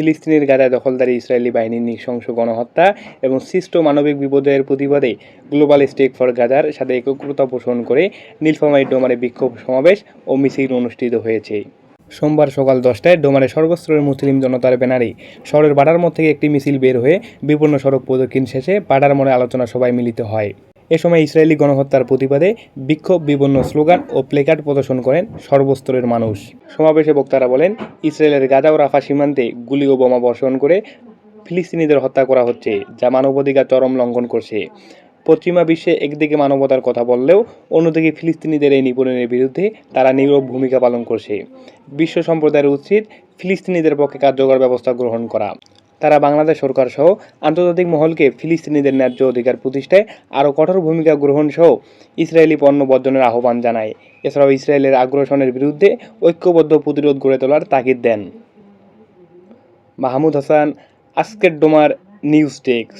ফিলিস্তিনের গাজায় দখলদারি, ইসরায়েলি বাহিনীর নৃশংস গণহত্যা এবং সৃষ্ট মানবিক বিপদের প্রতিবাদে গ্লোবাল স্টেক ফর গাজার সাথে একগ্রতা পোষণ করে নীলফামারী ডোমারে বিক্ষোভ সমাবেশ ও মিছিল অনুষ্ঠিত হয়েছে। সোমবার সকাল দশটায় ডোমারে সর্বস্তরের মুসলিম জনতার ব্যানারে শহরের বাডার মোড় থেকে একটি মিছিল বের হয়ে বিপন্ন সড়ক প্রদক্ষিণ শেষে বাডার মোড়ে আলোচনা সভায় মিলিত হয়। এ সময় ইসরায়েলি গণহত্যার প্রতিবাদে বিক্ষোভ বিভিন্ন স্লোগান ও প্লেকার্ড প্রদর্শন করেন সর্বস্তরের মানুষ। সমাবেশে বক্তারা বলেন, ইসরায়েলের গাজা ও রাফা সীমান্তে গুলি ও বোমা বর্ষণ করে ফিলিস্তিনিদের হত্যা করা হচ্ছে, যা মানবাধিকার চরম লঙ্ঘন করছে। পশ্চিমা বিশ্বে একদিকে মানবতার কথা বললেও অন্যদিকে ফিলিস্তিনিদের এই নিপীড়নের বিরুদ্ধে তারা নীরব ভূমিকা পালন করছে। বিশ্ব সম্প্রদায়ের উচিত ফিলিস্তিনিদের পক্ষে কার্যকর ব্যবস্থা গ্রহণ করা। তারা বাংলাদেশ সরকার সহ আন্তর্জাতিক মহলকে ফিলিস্তিনিদের ন্যায্য অধিকার প্রতিষ্ঠায় আরও কঠোর ভূমিকা গ্রহণ সহ ইসরায়েলি পণ্য বর্জনের আহ্বান জানায়। এছাড়াও ইসরায়েলের আগ্রাসনের বিরুদ্ধে ঐক্যবদ্ধ প্রতিরোধ গড়ে তোলার তাগিদ দেন। মাহমুদ হাসান, আজকের ডোমার নিউজ ডেস্ক।